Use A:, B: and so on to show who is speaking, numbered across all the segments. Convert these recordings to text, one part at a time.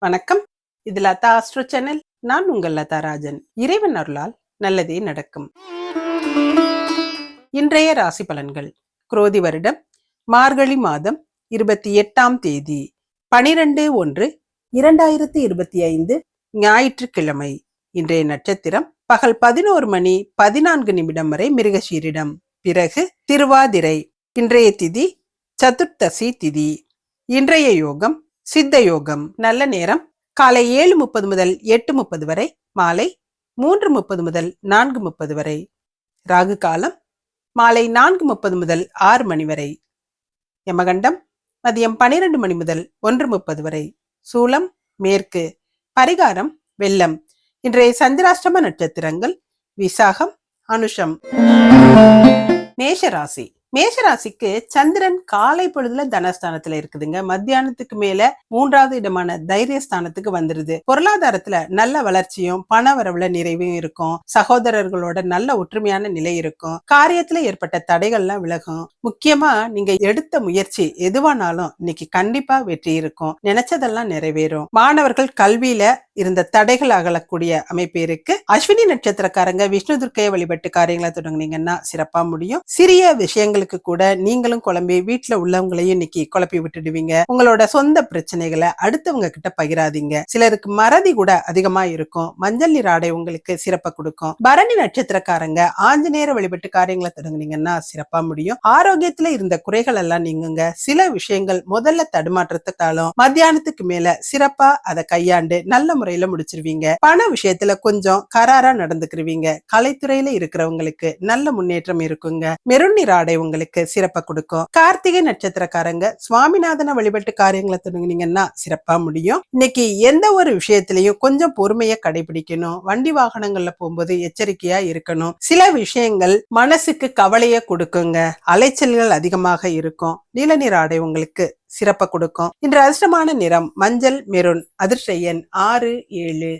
A: வணக்கம். இது Latha astro channel. நான் உங்கள் லதா ராஜன். இறைவன் அருளால் நல்லதே நடக்கும். இன்றைய ராசி பலன்கள். குரோதி வருடம் மார்கழி மாதம் இருபத்தி எட்டாம் தேதி. பனிரெண்டு ஒன்று இரண்டாயிரத்தி இருபத்தி ஐந்து ஞாயிற்றுக்கிழமை. இன்றைய நட்சத்திரம் பகல் பதினோரு மணி பதினான்கு நிமிடம் வரை மிருகசீரிடம். பிறகு திருவாதிரை. இன்றைய திதி சதுர்த்தசி திதி. இன்றைய யோகம் சித்த யோகம் நல்ல நேரம். காலை ஏழு முப்பது முதல் எட்டு முப்பது வரை. மாலை மூன்று முப்பது முதல் நான்கு முப்பது வரை. ராகு காலம் மாலை நான்கு முப்பது முதல் ஆறு மணி வரை. யமகண்டம் மதியம் பனிரெண்டு மணி முதல் ஒன்று முப்பது வரை. சூலம் மேற்கு. பரிகாரம் வெள்ளம். இன்றைய சந்திராஷ்டம நட்சத்திரங்கள் விசாகம் அனுஷம். மேஷராசி. மேஷராசிக்கு சந்திரன் காலை பொழுதுல தனஸ்தானத்துல இருக்குதுங்க. மத்தியானத்துக்கு மேல மூன்றாவது இடமான தைரியஸ்தானத்துக்கு வந்துருது. பொருளாதாரத்துல நல்ல வளர்ச்சியும் பண வரவுல நிறைவும் இருக்கும். சகோதரர்களோட நல்ல ஒற்றுமையான நிலை இருக்கும். காரியத்துல ஏற்பட்ட தடைகள்லாம் விலகும். முக்கியமா நீங்க எடுத்த முயற்சி எதுவானாலும் இன்னைக்கு கண்டிப்பா வெற்றி இருக்கும். நினைச்சதெல்லாம் நிறைவேறும். மாணவர்கள் கல்வியில இருந்த தடைகள் அகலக்கூடிய அமைப்பு இருக்கு. அஸ்வினி நட்சத்திரக்காரங்க விஷ்ணு துர்க்கையை வழிபட்டு காரியங்களை தொடங்குனீங்கன்னா சிறப்பா முடியும். சிறிய விஷயங்கள் பிரச்சனைகளுக்கு கூட நீங்களும் குழம்பி வீட்டுல உள்ளவங்களையும் இன்னைக்கு குழப்பி விட்டுடுவீங்க. உங்களோட சொந்த பிரச்சனைகளை அடுத்தவங்க கிட்ட பகிராதீங்க. சிலருக்கு மறதி கூட அதிகமா இருக்கும். மஞ்சள் நீர் ஆடை உங்களுக்கு சிறப்பை கொடுக்கும். பரணி நட்சத்திரக்காரங்க ஆஞ்சநேயர் வழிபட்டு காரியங்களை தொடங்குனீங்கன்னா சிறப்பா முடியும். ஆரோக்கியத்துல இருந்த குறைகள் எல்லாம் நீங்குங்க. சில விஷயங்கள் முதல்ல தடுமாற்றத்துக்காலும் மத்தியானத்துக்கு மேல சிறப்பா அதை கையாண்டு நல்ல முறையில முடிச்சிருவீங்க. பண விஷயத்துல கொஞ்சம் கராரா நடந்துக்கிருவீங்க. கலைத்துறையில இருக்கிறவங்களுக்கு நல்ல முன்னேற்றம் இருக்குங்க. மெருநீர் ஆடை உங்களுக்கு சிறப்பை கொடுக்கும். கார்த்திகை நட்சத்திரக்காரங்க சுவாமிநாதனை வழிபட்டு காரியங்களை தொடங்கினீங்கன்னா சிறப்பா முடியும். இன்னைக்கு எந்த ஒரு விஷயத்திலையும் கொஞ்சம் பொறுமையை கடைபிடிக்கணும். வண்டி வாகனங்கள்ல போகும்போது எச்சரிக்கையா இருக்கணும். சில விஷயங்கள் மனசுக்கு கவலைய கொடுக்குங்க. அலைச்சல்கள் அதிகமாக இருக்கும். நீலநீர் ஆடை உங்களுக்கு சிறப்பை கொடுக்கும். இன்று அதிர்ஷ்டமான நிறம் மஞ்சள் மெருன் அதிர்ஷ்ட எண் ஆறு ஏழு.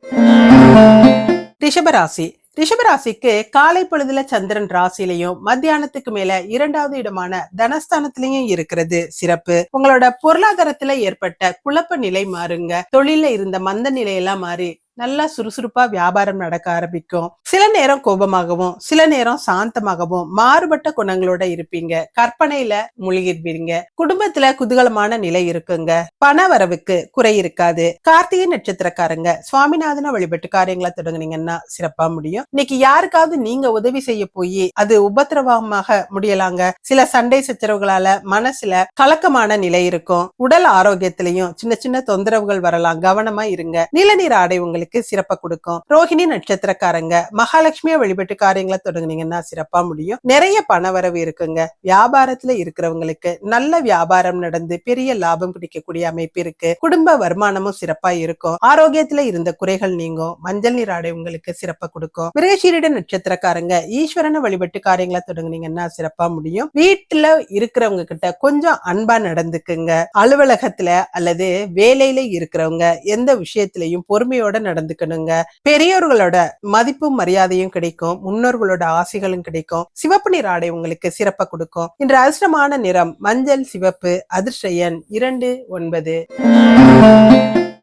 A: ரிஷபராசி ரிஷபராசிக்கு காலை பொழுதுல சந்திரன் ராசிலையும் மத்தியானத்துக்கு மேல இரண்டாவது இடமான தனஸ்தானத்திலையும் இருக்கிறது. சிறப்பு. உங்களோட பொருளாதாரத்துல ஏற்பட்ட குழப்ப நிலை மாறுங்க. தொழில இருந்த மந்த நிலையெல்லாம் மாறி நல்லா சுறுசுறுப்பா வியாபாரம் நடக்க ஆரம்பிக்கும். சில நேரம் கோபமாகவும் சில நேரம் சாந்தமாகவும் மாறுபட்ட குணங்களோட இருப்பீங்க. கற்பனையில மூழ்கிருப்பீங்க. குடும்பத்துல குதூகலமான நிலை இருக்குங்க. பண வரவுக்கு குறை இருக்காது. கார்த்திகை நட்சத்திரக்காரங்க சுவாமிநாதனை வழிபட்டு காரியங்களை தொடங்குனீங்கன்னா சிறப்பா முடியும். இன்னைக்கு யாருக்காவது நீங்க உதவி செய்ய போய் அது உபத்திரவமாக முடியலாங்க. சில சண்டை சச்சரவுகளால மனசுல கலக்கமான நிலை இருக்கும். உடல் ஆரோக்கியத்திலையும் சின்ன சின்ன தொந்தரவுகள் வரலாம். கவனமா இருங்க. நீலநீர் ஆடை உங்களுக்கு சிறப்பா கொடுக்கும். ரோஹிணி நட்சத்திரக்காரங்க மகாலட்சுமியை வழிபட்டு காரியங்களை தொடங்குனீங்கன்னா சிறப்பா முடியும். நிறைய பண வரவு இருக்குங்க. வியாபாரத்துல இருக்கிறவங்களுக்கு நல்ல வியாபாரம் நடந்து பெரிய லாபம் கிடைக்கக்கூடிய அமைப்பு இருக்கு. குடும்ப வருமானமும் சிறப்பா இருக்கும். ஆரோக்கியத்துல இருந்த குறைகள் நீங்கும். மஞ்சள் நீர் ஆடை உங்களுக்கு சிறப்பா கொடுக்கும். மிருகசீரிட நட்சத்திரக்காரங்க ஈஸ்வரனை வழிபட்டு காரியங்களை தொடங்குனீங்கன்னா சிறப்பா முடியும். வீட்டுல இருக்கிறவங்க கிட்ட கொஞ்சம் அன்பா நடந்துக்குங்க. அலுவலகத்துல அல்லது வேலையில இருக்கிறவங்க எந்த விஷயத்திலையும் பொறுமையோட நடந்துக்கணுங்க. பெரியோர்களோட மதிப்பும் மரியாதையும் கிடைக்கும். முன்னோர்களோட ஆசைகளும் கிடைக்கும். சிவப்பு நீர் ஆடை உங்களுக்கு சிறப்ப கொடுக்கும். இன்று அதிர்ஷ்டமான நிறம் மஞ்சள் சிவப்பு அதிர்ஷ்ட எண் இரண்டு ஒன்பது.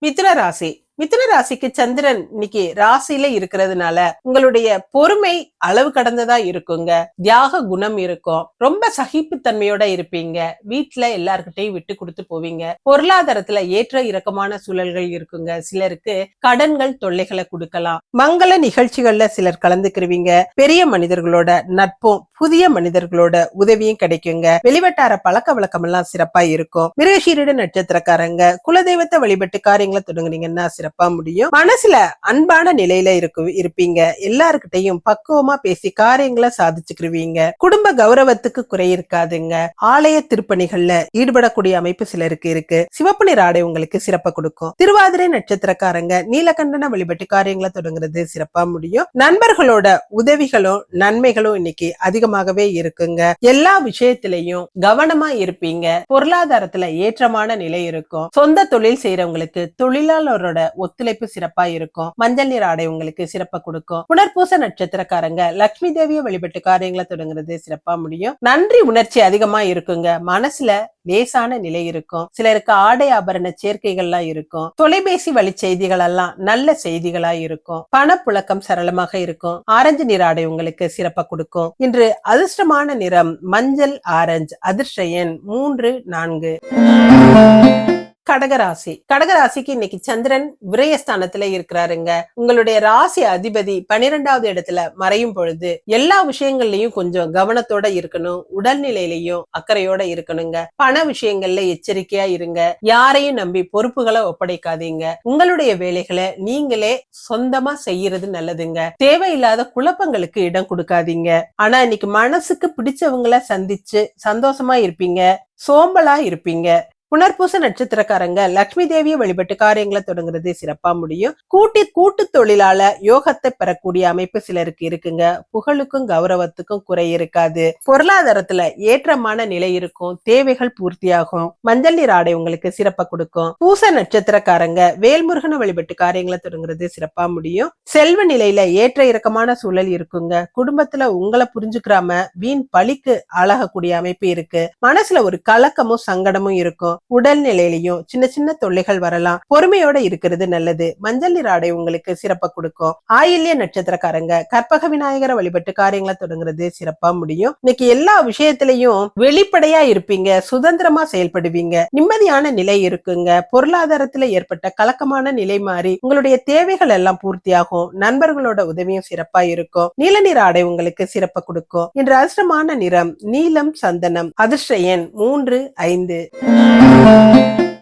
A: மிதுன ராசி. மிதுன ராசிக்கு சந்திரன் இன்னைக்கு ராசியில இருக்கிறதுனால உங்களுடைய பொறுமை அளவு கடந்ததா இருக்குங்க. தியாக குணம் இருக்கும். ரொம்ப சகிப்புத்தன்மையோட இருப்பீங்க. வீட்டுல எல்லார்கிட்டையும் விட்டு கொடுத்து போவீங்க. பொருளாதாரத்துல ஏற்ற இறக்கமான சூழல்கள் இருக்குங்க. சிலருக்கு கடன்கள் தொல்லைகளை கொடுக்கலாம். மங்கள நிகழ்ச்சிகள்ல சிலர் கலந்துக்கிருவீங்க. பெரிய மனிதர்களோட நட்பும் புதிய மனிதர்களோட உதவியும் கிடைக்குங்க. வெளிவட்டார பழக்க வழக்கம் எல்லாம் சிறப்பா இருக்கும். மிருகஷீரிட நட்சத்திரக்காரங்க குலதெய்வத்தை வழிபட்டு காரியங்களை தொடங்குனீங்கன்னா சிறப்பா முடியும். மனசுல அன்பான நிலையில இருக்கு இருப்பீங்க. எல்லாருக்கிட்டையும் பக்குவமா பேசி காரியங்களை சாதிச்சுக்கிருவீங்க. குடும்ப கௌரவத்துக்கு குறை இருக்காதுங்க. ஆலய திருப்பணிகள்ல ஈடுபடக்கூடிய அமைப்பு சிலருக்கு இருக்கு. சிவப்பு நிற ஆடை உங்களுக்கு சிறப்பா கொடுக்கும். திருவாதிரை நட்சத்திரக்காரங்க நீலகண்டன வழிபட்டு காரியங்களை தொடங்குறது சிறப்பா முடியும். நண்பர்களோட உதவிகளும் நன்மைகளும் இன்னைக்கு அதிகமாகவே இருக்குங்க. எல்லா விஷயத்திலையும் கவனமா இருப்பீங்க. பொருளாதாரத்துல ஏற்றமான நிலை இருக்கும். சொந்த தொழில் செய்யறவங்களுக்கு தொழிலாளரோட ஒத்துழைப்பு சிறப்பா இருக்கும். மஞ்சள் நிற ஆடை உங்களுக்கு சிறப்பா கொடுக்கும். புனர்பூச நட்சத்திரக்காரங்க லட்சுமி தேவியை வழிபட்டு காரியங்களை தொடங்குறது சிறப்பா முடியும். நன்றி உணர்ச்சி அதிகமா இருக்குங்க. மனசுல லேசான நிலை இருக்கும். சிலருக்கு ஆடை ஆபரண சேர்க்கைகள்லாம் இருக்கும். தொலைபேசி வழி செய்திகள் எல்லாம் நல்ல செய்திகளா இருக்கும். பணப்புழக்கம் சரளமாக இருக்கும். ஆரஞ்சு நிற ஆடை உங்களுக்கு சிறப்பா கொடுக்கும். இன்று அதிர்ஷ்டமான நிறம் மஞ்சள் ஆரஞ்சு அதிர்ஷ்ட எண் மூன்று நான்கு. கடகராசி. கடகராசிக்கு இன்னைக்கு சந்திரன் விரயஸ்தானத்துல இருக்கிறாருங்க. உங்களுடைய ராசி அதிபதி பனிரெண்டாவது இடத்துல மறையும் பொழுது எல்லா விஷயங்கள்லயும் கொஞ்சம் கவனத்தோட இருக்கணும். உடல்நிலையிலையும் அக்கறையோட இருக்கணுங்க. பண விஷயங்கள்ல எச்சரிக்கையா இருங்க. யாரையும் நம்பி பொறுப்புகளை ஒப்படைக்காதீங்க. உங்களுடைய வேலைகளை நீங்களே சொந்தமா செய்யறது நல்லதுங்க. தேவையில்லாத குழப்பங்களுக்கு இடம் கொடுக்காதீங்க. ஆனா இன்னைக்கு மனசுக்கு பிடிச்சவங்கள சந்திச்சு சந்தோஷமா இருப்பீங்க. சோம்பலா இருப்பீங்க. புனர்பூச நட்சத்திரக்காரங்க லக்ஷ்மி தேவியை வழிபட்டு காரியங்களை தொடங்குறது சிறப்பா முடியும். கூட்டி கூட்டு தொழிலால யோகத்தை பெறக்கூடிய அமைப்பு சிலருக்கு இருக்குங்க. புகழுக்கும் கௌரவத்துக்கும் குறை இருக்காது. பொருளாதாரத்துல ஏற்றமான நிலை இருக்கும். தேவைகள் பூர்த்தியாகும். மஞ்சள் நீர் ஆடை உங்களுக்கு சிறப்பா கொடுக்கும். பூச நட்சத்திரக்காரங்க வேல்முருகனை வழிபட்டு காரியங்களை தொடங்குறது சிறப்பா முடியும். செல்வ நிலையில ஏற்ற இறக்கமான சூழல் இருக்குங்க. குடும்பத்துல உங்களை புரிஞ்சுக்கிறாம வீண் பழிக்கு ஆளாகக்கூடிய அமைப்பு இருக்கு. மனசுல ஒரு கலக்கமும் சங்கடமும் இருக்கும். உடல் நிலையிலையும் சின்ன சின்ன தொல்லைகள் வரலாம். பொறுமையோட இருக்கிறது நல்லது. மஞ்சள் நீர் ஆடை உங்களுக்கு சிறப்பா கொடுக்கும். ஆயில்ய நட்சத்திரக்காரங்க கற்பக விநாயகரை வழிபட்டு காரியங்களை தொடங்குறது சிறப்பா முடியும். இன்னைக்கு எல்லா விஷயத்திலையும் வெளிப்படையா இருப்பீங்க சுதந்திரமா செயல்படுவீங்க. நிம்மதியான நிலை இருக்குங்க. பொருளாதாரத்துல ஏற்பட்ட கலக்கமான நிலை மாறி உங்களுடைய தேவைகள் எல்லாம் பூர்த்தியாகும். நண்பர்களோட உதவியும் சிறப்பா இருக்கும். நீல நிற ஆடை உங்களுக்கு சிறப்பா கொடுக்கும். இன்று அதிர்ஷ்டமான நிறம் நீலம் சந்தனம் அதிர்ஷ்ட எண் மூன்று ஐந்து.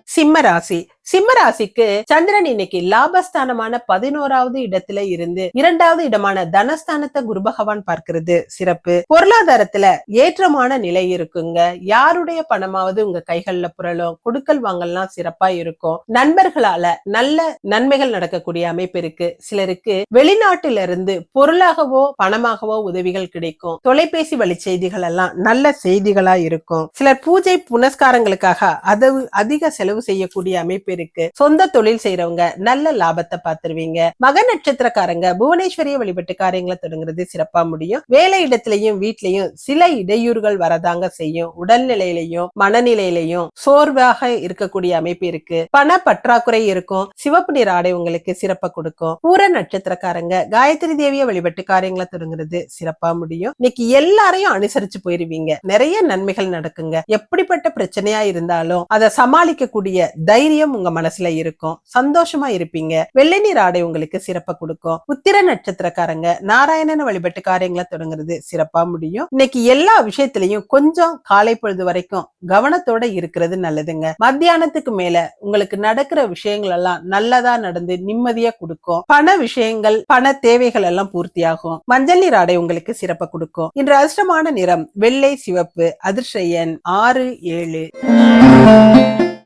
A: சிம்ம ராசி. சிம்மராசிக்கு சந்திரன் இன்னைக்கு லாபஸ்தானமான பதினோராவது இடத்துல இருந்து இரண்டாவது இடமான தனஸ்தானத்தை குரு பகவான் பார்க்கிறது. சிறப்பு. பொருளாதாரத்துல ஏற்றமான நிலை இருக்குங்க. யாருடைய பணமாவது உங்க கைகள்ல புரளும் கொடுக்கல் வாங்கல்லாம் சிறப்பா இருக்கும். நண்பர்களால நல்ல நன்மைகள் நடக்கக்கூடிய அமைப்பு இருக்கு. சிலருக்கு வெளிநாட்டில இருந்து பொருளாகவோ பணமாகவோ உதவிகள் கிடைக்கும். தொலைபேசி வழி செய்திகள் எல்லாம் நல்ல செய்திகளா இருக்கும். சிலர் பூஜை புனஸ்காரங்களுக்காக அதவு அதிக செலவு செய்யக்கூடிய அமைப்பு இருக்கு சொந்த தொழில் செய்யறவங்க நல்ல லாபத்தை பார்த்துருவீங்க. மக நட்சத்திரக்காரங்க புவனேஸ்வரிய வழிபட்டு காரியங்களை தொடங்குறது சிறப்பா முடியும். வேலை இடத்திலையும் வீட்லயும் சில இடையூறுகள் வரதாங்க செய்யும். உடல்நிலையிலையும் மனநிலையிலையும் சோர்வாக இருக்கக்கூடிய அமைப்பு இருக்கு. பண பற்றாக்குறை இருக்கும். சிவப்பு நிற ஆடை உங்களுக்கு சிறப்பா கொடுக்கும். பூர நட்சத்திரக்காரங்க காயத்ரி தேவிய வழிபட்டு காரியங்களை தொடங்குறது சிறப்பா முடியும். இன்னைக்கு எல்லாரையும் அனுசரிச்சு போயிருவீங்க. நிறைய நன்மைகள் நடக்குங்க. எப்படிப்பட்ட பிரச்சனையா இருந்தாலும் அதை சமாளிக்கக்கூடிய தைரியம் உங்க மனசுல இருக்கும். சந்தோஷமா இருப்பீங்க. வெள்ளை நீர் ஆடை உங்களுக்கு சிறப்பா கொடுக்கும். உத்திர நட்சத்திரக்காரங்க நாராயணனை வழிபட்டு காரியங்களை தொடங்குறது சிறப்பா முடியும். இன்னைக்கு எல்லா விஷயத்திலையும் கொஞ்சம் காலை பொழுது வரைக்கும் கவனத்தோட இருக்கிறது நல்லதுங்க. மத்தியானத்துக்கு மேல உங்களுக்கு நடக்கிற விஷயங்கள் எல்லாம் நல்லதா நடந்து நிம்மதியா கொடுக்கும். பண விஷயங்கள் பண தேவைகள் எல்லாம் பூர்த்தியாகும். மஞ்சள் நீர் ஆடை உங்களுக்கு சிறப்பா கொடுக்கும். இன்று அதிர்ஷ்டமான நிறம் வெள்ளை சிவப்பு அதிர்ஷ்ட எண் ஆறு ஏழு.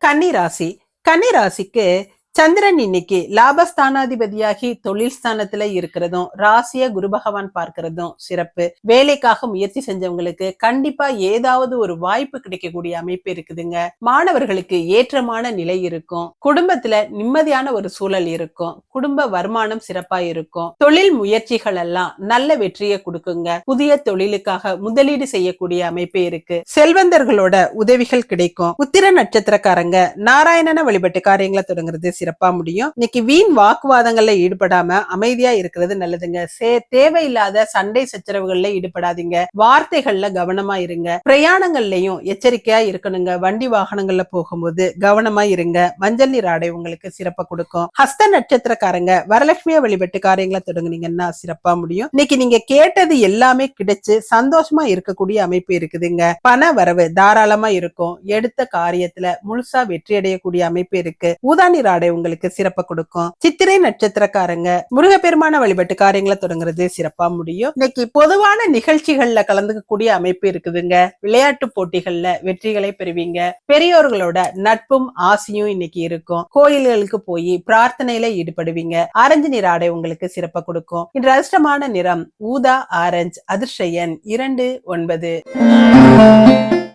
A: கன்னிராசி escáner, así que சந்திரன் இன்னைக்கு லாபஸ்தானாதிபதியாகி தொழில் ஸ்தானத்துல இருக்கிறதும் ராசிய குரு பகவான் பார்க்கிறதும் சிறப்பு. வேலைக்காக முயற்சி செஞ்சவங்களுக்கு கண்டிப்பா ஏதாவது ஒரு வாய்ப்பு கிடைக்கக்கூடிய அமைப்பு இருக்குதுங்க. மாணவர்களுக்கு ஏற்றமான நிலை இருக்கும். குடும்பத்துல நிம்மதியான ஒரு சூழல் இருக்கும். குடும்ப வருமானம் சிறப்பா இருக்கும். தொழில் முயற்சிகள் எல்லாம் நல்ல வெற்றியை கொடுக்குங்க. புதிய தொழிலுக்காக முதலீடு செய்யக்கூடிய அமைப்பு இருக்கு. செல்வந்தர்களோட உதவிகள் கிடைக்கும். உத்திர நட்சத்திரக்காரங்க நாராயணன வழிபட்டு காரியங்களை தொடங்குறது சிறப்பா முடியும். இன்னைக்கு வீண் வாக்குவாதங்கள்ல ஈடுபடாம அமைதியா இருக்கிறது நல்லதுங்க. சே தேவையில்லாத சண்டை சச்சரவுகள்ல ஈடுபடாதீங்க. வார்த்தைகள்ல கவனமா இருங்க. பிரயாணங்கள்லயும் எச்சரிக்கையா இருக்கணுங்க. வண்டி வாகனங்கள்ல போகும்போது கவனமா இருங்க. மஞ்சள் நீர் ஆடை உங்களுக்கு சிறப்பா கொடுக்கும். ஹஸ்த நட்சத்திரக்காரங்க வரலட்சுமியை வழிபட்டு காரியங்களை தொடங்குனீங்கன்னா சிறப்பா முடியும். இன்னைக்கு நீங்க கேட்டது எல்லாமே கிடைச்சு சந்தோஷமா இருக்கக்கூடிய அமைப்பு இருக்குதுங்க. பண வரவு தாராளமா இருக்கும். எடுத்த காரியத்துல முழுசா வெற்றி அடையக்கூடிய அமைப்பு இருக்கு. ஊதா நீர் ஆடை உங்களுக்கு சிறப்பை கொடுக்கும். சித்திரை நட்சத்திரக்காரங்க முருகப்பெருமான வழிபட்டு காரியங்களை தொடங்குறது சிறப்பா முடியும். இன்னைக்கு பொதுவான நிகழ்ச்சிகள்ல கலந்துக்கக்கூடிய அமைப்பு இருக்குதுங்க. விளையாட்டு போட்டிகள்ல வெற்றிகளை பெறுவீங்க. பெரியோர்களோட நட்பும் ஆசையும் இன்னைக்கு இருக்கும். கோயில்களுக்கு போய் பிரார்த்தனையில ஈடுபடுவீங்க. ஆரஞ்சு நிற ஆடை உங்களுக்கு சிறப்பா கொடுக்கும். இன்று அதிர்ஷ்டமான நிறம் ஊதா ஆரஞ்சு அதிர்ஷயன் இரண்டு ஒன்பது.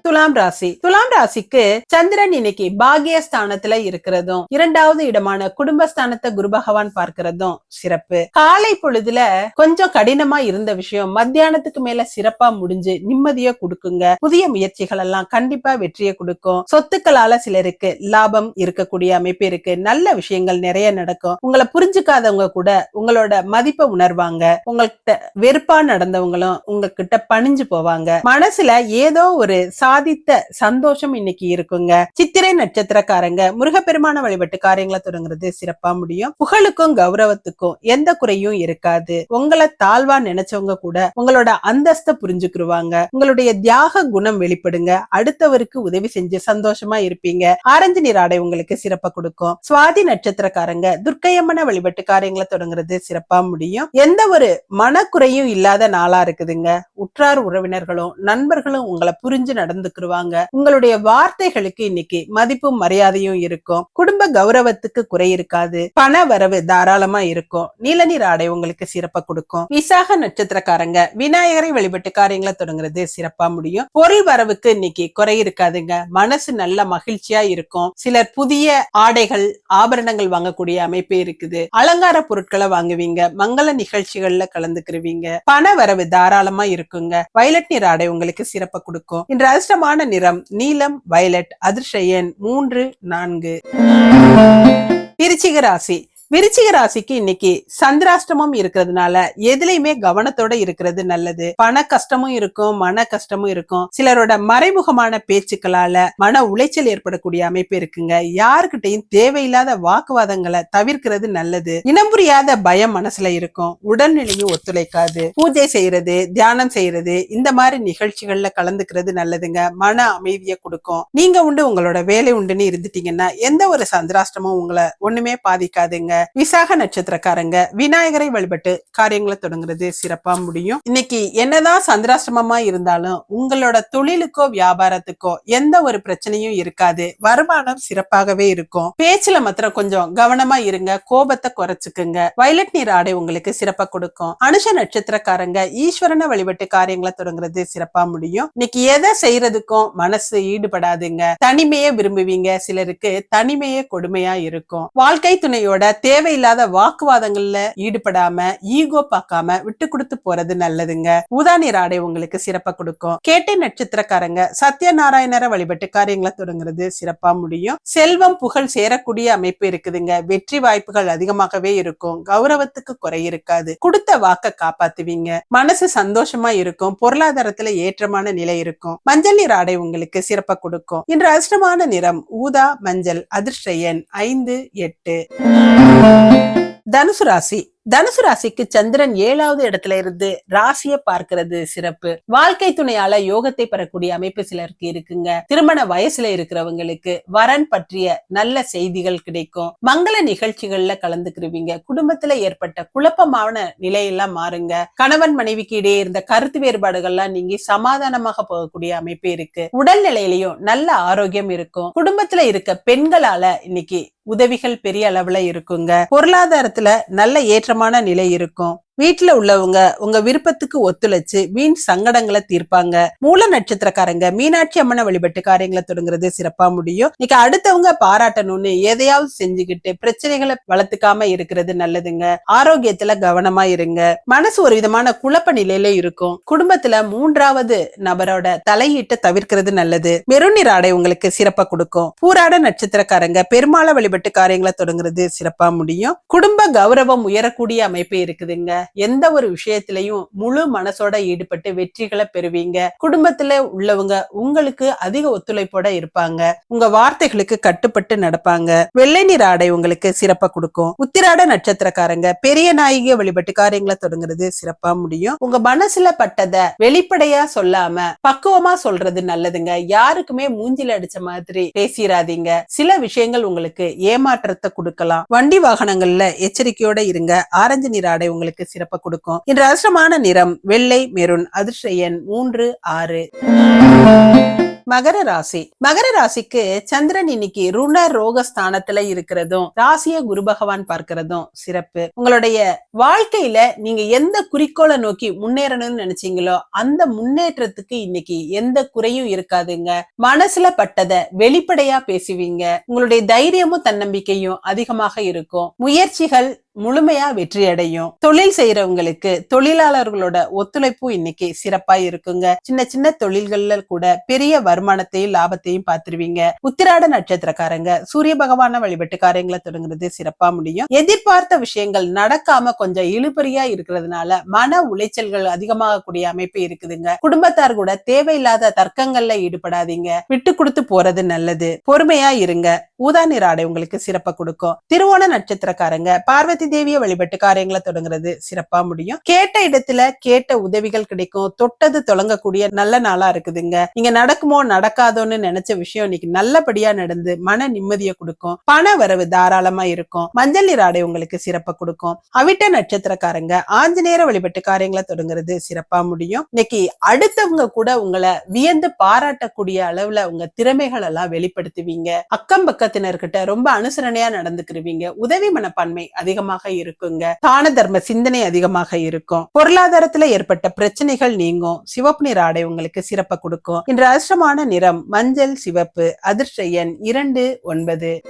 A: துலாம் ராசி. துலாம் ராசிக்கு சந்திரன் இன்னைக்கு பாகியஸ்தானத்துல இருக்கிறதும் இரண்டாவது இடமான குடும்பஸ்தானத்தை குரு பகவான் பார்க்கிறதும் சிறப்பு. காலை பொழுதுல கொஞ்சம் கடினமா இருந்த விஷயம் மத்தியானத்துக்கு மேல சிறப்பா முடிஞ்சு நிம்மதியா கொடுக்குங்க. புதிய முயற்சிகள் எல்லாம் கண்டிப்பா வெற்றியை கொடுக்கும். சொத்துக்களால சிலருக்கு லாபம் இருக்கக்கூடிய அமைப்பு இருக்கு. நல்ல விஷயங்கள் நிறைய நடக்கும். உங்களை புரிஞ்சுக்காதவங்க கூட உங்களோட மதிப்பை உணர்வாங்க. உங்கள்கிட்ட வெறுப்பா நடந்தவங்களும் உங்ககிட்ட பணிஞ்சு போவாங்க. மனசுல ஏதோ ஒரு சாதித்த சந்தோஷம் இன்னைக்கு இருக்குங்க. சித்திரை நட்சத்திரக்காரங்க முருகப்பெருமான வழிபட்டு காரியங்களை தொடங்குறது சிறப்பா முடியும். புகழுக்கும் கௌரவத்துக்கும் எந்த குறையும் இருக்காது. உங்களை தாழ்வா நினைச்சவங்க கூட உங்களோட அந்தஸ்த புரிஞ்சுக்கிருவாங்க. உங்களுடைய தியாக குணம் வெளிப்படுங்க. அடுத்தவருக்கு உதவி செஞ்சு சந்தோஷமா இருப்பீங்க. ஆரஞ்சு நீர் ஆடை உங்களுக்கு சிறப்பா கொடுக்கும். சுவாதி நட்சத்திரக்காரங்க துர்க்கையம்மன வழிபட்டு காரியங்களை தொடங்குறது சிறப்பா முடியும். எந்த ஒரு மனக்குறையும் இல்லாத நாளா இருக்குதுங்க. உற்றார் உறவினர்களும் நண்பர்களும் உங்களை புரிஞ்சு நடந்துக்குருவாங்க உங்களுடைய வார்த்தைகளுக்கு இன்னைக்கு மதிப்பும் மரியாதையும் இருக்கும். குடும்ப கௌரவத்துக்கு குறை இருக்காது. பண வரவு தாராளமா இருக்கும். நீலநீர் ஆடை உங்களுக்கு சிறப்பா கொடுக்கும். விசாக நட்சத்திரக்காரங்க விநாயகரை வழிபட்டு காரியங்களை தொடங்குறது சிறப்பா முடியும். பொருள் வரவுக்கு இன்னைக்கு குறை இருக்காதுங்க. மனசு நல்ல மகிழ்ச்சியா இருக்கும். சிலர் புதிய ஆடைகள் ஆபரணங்கள் வாங்கக்கூடிய அமைப்பு இருக்குது. அலங்கார பொருட்களை வாங்குவீங்க. மங்கள நிகழ்ச்சிகள்ல கலந்துக்கிருவீங்க. பண வரவு தாராளமா இருக்குங்க. வயலட் நீர் ஆடை உங்களுக்கு சிறப்பா கொடுக்கும். இன்று இஷ்டமான நிறம் நீலம் வயலட் அதிர்ஷயன் மூன்று நான்கு. விருச்சிக ராசி. விருச்சிக ராசிக்கு இன்னைக்கு சந்திராஷ்டமம் இருக்கிறதுனால எதுலையுமே கவனத்தோட இருக்கிறது நல்லது. பண கஷ்டமும் இருக்கும் மன கஷ்டமும் இருக்கும். சிலரோட மறைமுகமான பேச்சுக்களால மன உளைச்சல் ஏற்படக்கூடிய அமைப்பு இருக்குங்க. யாருக்கிட்டையும் தேவையில்லாத வாக்குவாதங்களை தவிர்க்கிறது நல்லது. இனம் புரியாத பயம் மனசுல இருக்கும். உடல்நிலையும் ஒத்துழைக்காது. பூஜை செய்யறது தியானம் செய்யறது இந்த மாதிரி நிகழ்ச்சிகள்ல கலந்துக்கிறது நல்லதுங்க. மன அமைதியை கொடுக்கும். நீங்க உண்டு உங்களோட வேலை உண்டுன்னு இருந்துட்டீங்கன்னா எந்த ஒரு சந்திராஷ்டமும் உங்களை ஒண்ணுமே பாதிக்காதுங்க. விசாக நட்சத்திரக்காரங்க விநாயகரை வழிபட்டு காரியங்களை தொடங்குறது சிறப்பா முடியும். இன்னைக்கு என்னதான் சந்திராசிரமமா இருந்தாலும் உங்களோட தொழிலுக்கோ வியாபாரத்துக்கோ எந்த ஒரு பிரச்சனையும் இருக்காது. வருமானம் சிறப்பாகவே இருக்கும். பேச்சுல மாத்திரம் கொஞ்சம் கவனமா இருங்க. கோபத்தை குறைச்சுக்குங்க. வயலட் நீர் ஆடை உங்களுக்கு சிறப்பா கொடுக்கும். அனுஷ நட்சத்திரக்காரங்க ஈஸ்வரனை வழிபட்டு காரியங்களை தொடங்குறது சிறப்பா முடியும். இன்னைக்கு எதை செய்யறதுக்கும் மனசு ஈடுபடாதுங்க. தனிமையை விரும்புவீங்க சிலருக்கு தனிமையே கொடுமையா இருக்கும். வாழ்க்கை துணையோட தேவையில்லாத வாக்குவாதங்கள்ல ஈடுபடாம ஈகோ பார்க்காம விட்டு கொடுத்து போறது நல்லதுங்க. ஊதா நீர் ஆடை உங்களுக்கு சிறப்பா கொடுக்கும். கேட்டை நட்சத்திரக்காரங்க சத்யநாராயணரை வழிபட்டு காரியங்களை தொடங்குறது சிறப்பா முடியும். செல்வம் புகழ் சேரக்கூடிய அமைப்பு இருக்குதுங்க. வெற்றி வாய்ப்புகள் அதிகமாகவே இருக்கும். கௌரவத்துக்கு குறை இருக்காது. கொடுத்த வாக்க காப்பாத்துவீங்க. மனசு சந்தோஷமா இருக்கும். பொருளாதாரத்துல ஏற்றமான நிலை இருக்கும். மஞ்சள் நீர் ஆடை உங்களுக்கு சிறப்பா கொடுக்கும். இன்று அதிர்ஷ்டமான நிறம் ஊதா மஞ்சள் அதிர்ஷ்ட எண் ஐந்து எட்டு. தனுசு ராசி. தனுசு ராசிக்கு சந்திரன் ஏழாவது இடத்துல இருந்து ராசியை பார்க்கிறது சிறப்பு. வாழ்க்கை துணையால யோகத்தை பெறக்கூடிய அமைப்பு சிலருக்கு இருக்குங்க. திருமண வயசுல இருக்கிறவங்களுக்கு வரன் பற்றிய நல்ல செய்திகள் கிடைக்கும். மங்கள நிகழ்ச்சிகள்ல கலந்துக்கிருவீங்க. குடும்பத்துல ஏற்பட்ட குழப்பமான நிலையெல்லாம் மாறுங்க. கணவன் மனைவிக்கு இடையே இருந்த கருத்து வேறுபாடுகள்லாம் நீங்கி சமாதானமாக போகக்கூடிய அமைப்பு இருக்கு. உடல் நிலையிலையும் நல்ல ஆரோக்கியம் இருக்கும். குடும்பத்துல இருக்க பெண்களால இன்னைக்கு உதவிகள் பெரிய அளவுல இருக்குங்க. பொருளாதாரத்துல நல்ல ஏற்றமான நிலை இருக்கும். வீட்டுல உள்ளவங்க உங்க விருப்பத்துக்கு ஒத்துழைச்சு வீண் சங்கடங்களை தீர்ப்பாங்க. மூல நட்சத்திரக்காரங்க மீனாட்சி அம்மனை வழிபட்டு காரியங்களை தொடங்குறது சிறப்பா முடியும். இன்னைக்கு அடுத்தவங்க பாராட்டணும்னு எதையாவது செஞ்சுக்கிட்டு பிரச்சனைகளை வளர்த்துக்காம இருக்கிறது நல்லதுங்க. ஆரோக்கியத்துல கவனமா இருங்க. மனசு ஒரு விதமான குழப்ப நிலையில இருக்கும். குடும்பத்துல மூன்றாவது நபரோட தலையீட்டை தவிர்க்கிறது நல்லது. மெருநீர் ஆடை உங்களுக்கு சிறப்பா கொடுக்கும். பூராட நட்சத்திரக்காரங்க பெருமாளை வழிபட்டு காரியங்களை தொடங்குறது சிறப்பா முடியும். குடும்ப கௌரவம் உயரக்கூடிய அமைப்பு இருக்குதுங்க. எந்த ஒரு விஷயத்திலையும் முழு மனசோட ஈடுபட்டு வெற்றிகளை பெறுவீங்க. குடும்பத்துல உள்ளவங்க உங்களுக்கு அதிக ஒத்துழைப்போட இருப்பாங்க. உங்க வார்த்தைகளுக்கு கட்டுப்பட்டு நடப்பாங்க. வெள்ளை நீர் ஆடை உங்களுக்கு சிறப்பா கொடுக்கும். உத்திராட நட்சத்திரக்காரங்க பெரிய நாயகிய வழிபட்டு காரியங்களை தொடங்குறது சிறப்பா முடியும். உங்க மனசுல பட்டத வெளிப்படையா சொல்லாம பக்குவமா சொல்றது நல்லதுங்க. யாருக்குமே மூஞ்சில அடிச்ச மாதிரி பேசிடாதீங்க சில விஷயங்கள் உங்களுக்கு ஏமாற்றத்தை கொடுக்கலாம். வண்டி வாகனங்கள்ல எச்சரிக்கையோட இருங்க. ஆரஞ்சு நீர் ஆடை உங்களுக்கு சிறப்ப கொடுக்கும். இன்று அதிர்ஷ்டமான நிறம் வெள்ளை மெருன் அதிர்ஷ்ட எண் மூன்று ஆறு. மகர ராசி. மகர ராசிக்கு சந்திரன் இன்னைக்கு ருண ரோக ஸ்தானத்துல இருக்கிறதும் ராசிய குரு பகவான் பார்க்கிறதும் சிறப்பு. உங்களுடைய வாழ்க்கையில நீங்க எந்த குறிக்கோளை நோக்கி முன்னேறணும்னு நினைச்சீங்களோ அந்த முன்னேற்றத்துக்கு இன்னைக்கு எந்த குறையும் இருக்காதுங்க. மனசுல பட்டத வெளிப்படையா பேசுவீங்க. உங்களுடைய தைரியமும் தன்னம்பிக்கையும் அதிகமாக இருக்கும். முயற்சிகள் முழுமையா வெற்றி அடையும் தொழில் செய்யறவங்களுக்கு தொழிலாளர்களோட ஒத்துழைப்பு இன்னைக்கு சிறப்பா இருக்குங்க. சின்ன சின்ன தொழில்கள்ல கூட பெரிய வருமானத்தையும் லாபத்தையும் பார்த்துருவீங்க உத்திராட நட்சத்திரக்காரங்க சூரிய பகவான வழிபட்டுக்காரங்களை தொடங்குறது சிறப்பா முடியும். எதிர்பார்த்த விஷயங்கள் நடக்காம கொஞ்சம் இழுபறியா இருக்கிறதுனால மன உளைச்சல்கள் அதிகமாகக்கூடிய அமைப்பு இருக்குதுங்க. குடும்பத்தார் கூட தேவையில்லாத தர்க்கங்கள்ல ஈடுபடாதீங்க. விட்டு கொடுத்து போறது நல்லது. பொறுமையா இருங்க. ஊதா நிற ஆடை உங்களுக்கு சிறப்பா கொடுக்கும். திருவோண நட்சத்திரக்காரங்க பார்வதி தேவிய வழிபட்டு காரியங்களை தொடங்குறது சிறப்பா முடியும். கேட்ட இடத்துல கேட்ட உதவிகள் கிடைக்கும். தொட்டது தொடங்கக்கூடிய நல்ல நாளா இருக்குதுங்க. நீங்க நடக்குமோ நடக்காதோன்னு நினைச்ச விஷயம் இன்னைக்கு நல்லபடியா நடந்து மன நிம்மதியை கொடுக்கும். பண வரவு தாராளமா இருக்கும். மஞ்சள் நீர் ஆடை உங்களுக்கு சிறப்பா கொடுக்கும். அவிட்ட நட்சத்திரக்காரங்க ஆஞ்சநேயர வழிபட்டு காரியங்களை தொடங்குறது சிறப்பா முடியும். இன்னைக்கு அடுத்தவங்க கூட உங்களை வியந்து பாராட்டக்கூடிய அளவுல உங்க திறமைகள் எல்லாம் வெளிப்படுத்துவீங்க. அக்கம் பக்கத்தினர்கிட்ட ரொம்ப அனுசரணையா நடந்துக்கிருவீங்க. உதவி மனப்பான்மை அதிகமா அதிகமாக இருக்குங்க. தான தர்ம சிந்தனை அதிகமாக இருக்கும். பொருளாதாரத்துல ஏற்பட்ட பிரச்சனைகள் நீங்கும். சிவப்பு நிற ஆடை உங்களுக்கு சிறப்பை கொடுக்கும். இன்று அதிர்ஷ்டமான நிறம் மஞ்சள் சிவப்பு அதிர்ஷ்ட எண் இரண்டு ஒன்பது.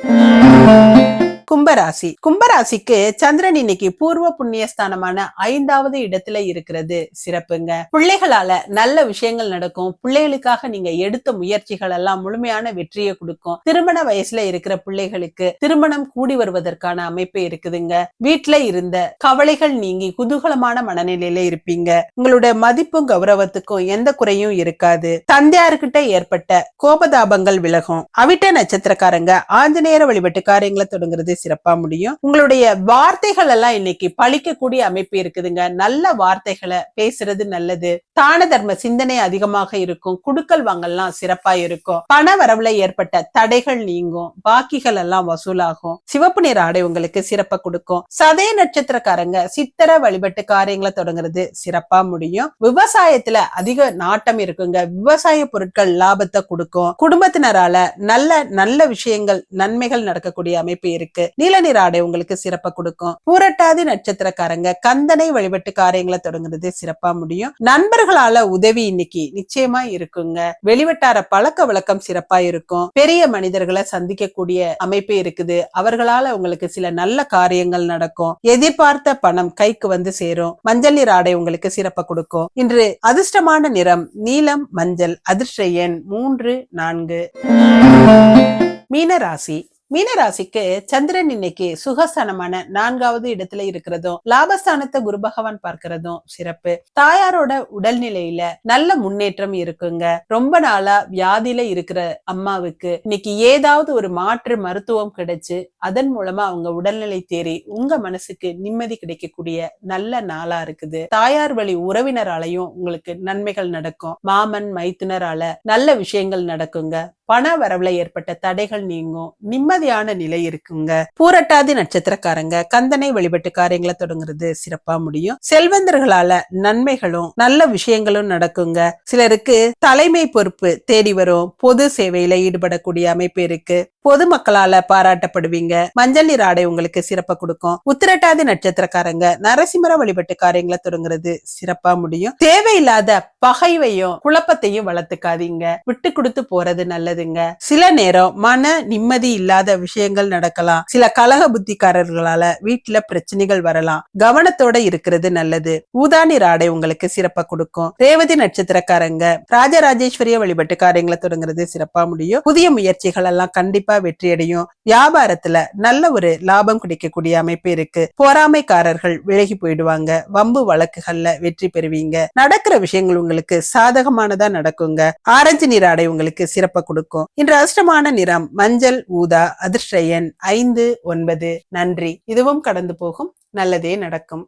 A: கும்பராசி. கும்பராசிக்கு சந்திரன் இன்னைக்கு பூர்வ புண்ணியஸ்தானமான ஐந்தாவது இடத்துல இருக்கிறது. சிறப்புங்க. பிள்ளைகளால நல்ல விஷயங்கள் நடக்கும். பிள்ளைகளுக்காக நீங்க எடுத்த முயற்சிகள் எல்லாம் முழுமையான வெற்றியை கொடுக்கும். திருமண வயசுல இருக்கிற பிள்ளைகளுக்கு திருமணம் கூடி வருவதற்கான அமைப்பு இருக்குதுங்க. வீட்டுல இருந்த கவலைகள் நீங்கி குதூகலமான மனநிலையில இருப்பீங்க. உங்களுடைய மதிப்பும் கௌரவத்துக்கும் எந்த குறையும் இருக்காது. தந்தையார்கிட்ட ஏற்பட்ட கோபதாபங்கள் விலகும். அவிட்ட நட்சத்திரக்காரங்க ஆஞ்சநேயர வழிபட்டு காரியங்களை தொடங்குறது சிறப்பா முடியும். உங்களுடைய வார்த்தைகள் எல்லாம் இன்னைக்கு பழிக்கக்கூடிய அமைப்பு இருக்குதுங்க. நல்ல வார்த்தைகளை பேசுறது நல்லது. தான தர்ம சிந்தனை அதிகமாக இருக்கும். குடுக்கல் வாங்கல்லாம் சிறப்பா இருக்கும். பண வரவுல ஏற்பட்ட தடைகள் நீங்கும். பாக்கிகள் எல்லாம் வசூலாகும். சிவப்பு நிற ஆடை உங்களுக்கு சிறப்பா கொடுக்கும். சதய நட்சத்திரக்காரங்க சித்திர வழிபட்டு காரியங்களை தொடங்குறது சிறப்பா முடியும். விவசாயத்துல அதிக நாட்டம் இருக்குங்க. விவசாய பொருட்கள் லாபத்தை கொடுக்கும். குடும்பத்தினரால நல்ல நல்ல விஷயங்கள் நன்மைகள் நடக்கக்கூடிய அமைப்பு இருக்கு. நீல நிற ஆடை உங்களுக்கு சிறப்பா கொடுக்கும். பூரட்டாதி நட்சத்திரக்காரங்க கந்தனை வழிபட்டு காரியங்களை தொடங்குறது சிறப்பா முடியும். நண்பர்களால உதவி இன்னைக்கு நிச்சயமா இருக்குங்க. வெளிவட்டார பழக்க வழக்கம் சிறப்பா இருக்கும். பெரிய மனிதர்களை சந்திக்கக்கூடிய அமைப்பு இருக்குது. அவர்களால உங்களுக்கு சில நல்ல காரியங்கள் நடக்கும். எதிர்பார்த்த பணம் கைக்கு வந்து சேரும். மஞ்சள் நிற ஆடை உங்களுக்கு சிறப்பா கொடுக்கும். இன்று அதிர்ஷ்டமான நிறம் நீலம் மஞ்சள் அதிர்ஷ்ட எண் மூன்று நான்கு. மீனராசி. மீனராசிக்கு சந்திரன் இன்னைக்கு சுகஸ்தானமான நான்காவது இடத்துல இருக்கிறதும் லாபஸ்தானத்தை குரு பகவான் பார்க்கிறதும் சிறப்பு. தாயாரோட உடல்நிலையில நல்ல முன்னேற்றம் இருக்குங்க. ரொம்ப நாளா வியாதியில இருக்கிற அம்மாவுக்கு இன்னைக்கு ஏதாவது ஒரு மாற்று மருத்துவம் கிடைச்சு அதன் மூலமா அவங்க உடல்நிலை தேறி உங்க மனசுக்கு நிம்மதி கிடைக்கக்கூடிய நல்ல நாளா இருக்குது. தாயார் வழி உறவினராலையும் உங்களுக்கு நன்மைகள் நடக்கும். மாமன் மைத்துனரால நல்ல விஷயங்கள் நடக்குங்க. பண வரவுல ஏற்பட்ட தடைகள் நீங்கும். நிம்மதி நிம்மதியான நிலை இருக்குங்க. பூரட்டாதி நட்சத்திரக்காரங்க கந்தனை வழிபட்டு காரியங்களை தொடங்குறது சிறப்பா முடியும். செல்வந்தர்களால நன்மைகளும் நல்ல விஷயங்களும் நடக்குங்க. சிலருக்கு தலைமை பொறுப்பு தேடி வரும். பொது சேவையில ஈடுபடக்கூடிய அமைப்பு இருக்கு. பொதுமக்களால பாராட்டப்படுவீங்க. மஞ்சள் நீர் ஆடை உங்களுக்கு சிறப்பா கொடுக்கும். உத்திரட்டாதி நட்சத்திரக்காரங்க நரசிம்மர வழிபட்டு காரியங்களை தொடங்குறது சிறப்பா முடியும். தேவையில்லாத பகைவையும் குழப்பத்தையும் வளர்த்துக்காதீங்க. விட்டு கொடுத்து போறது நல்லதுங்க. சில நேரம் மன நிம்மதி இல்லாத விஷயங்கள் நடக்கலாம். சில கலக புத்திக்காரர்களால வீட்டுல பிரச்சனைகள் வரலாம். கவனத்தோட இருக்கிறது நல்லது. ஊதானி ஆடை உங்களுக்கு சிறப்பா கொடுக்கும். ரேவதி நட்சத்திரக்காரங்க ராஜராஜேஸ்வரிய வழிபட்டு காரியங்களை தொடங்குறது சிறப்பா முடியும். புதிய முயற்சிகள் எல்லாம் கண்டிப்பா வெற்றி அடையும் வியாபாரத்துல நல்ல ஒரு லாபம் கிடைக்கக்கூடிய அமைப்பு இருக்கு. பொறாமைக்காரர்கள் விலகி போயிடுவாங்க. வம்பு வழக்குகள்ல வெற்றி பெறுவீங்க. நடக்கிற விஷயங்கள் உங்களுக்கு சாதகமானதா நடக்குங்க. ஆரஞ்சு நிற ஆடை உங்களுக்கு சிறப்பா கொடுக்கும். இன்று அஷ்டமான நிறம் மஞ்சள் ஊதா அதிர்ஷ்ட எண் ஐந்து ஒன்பது. நன்றி. இதுவும் கடந்து போகும். நல்லதே நடக்கும்.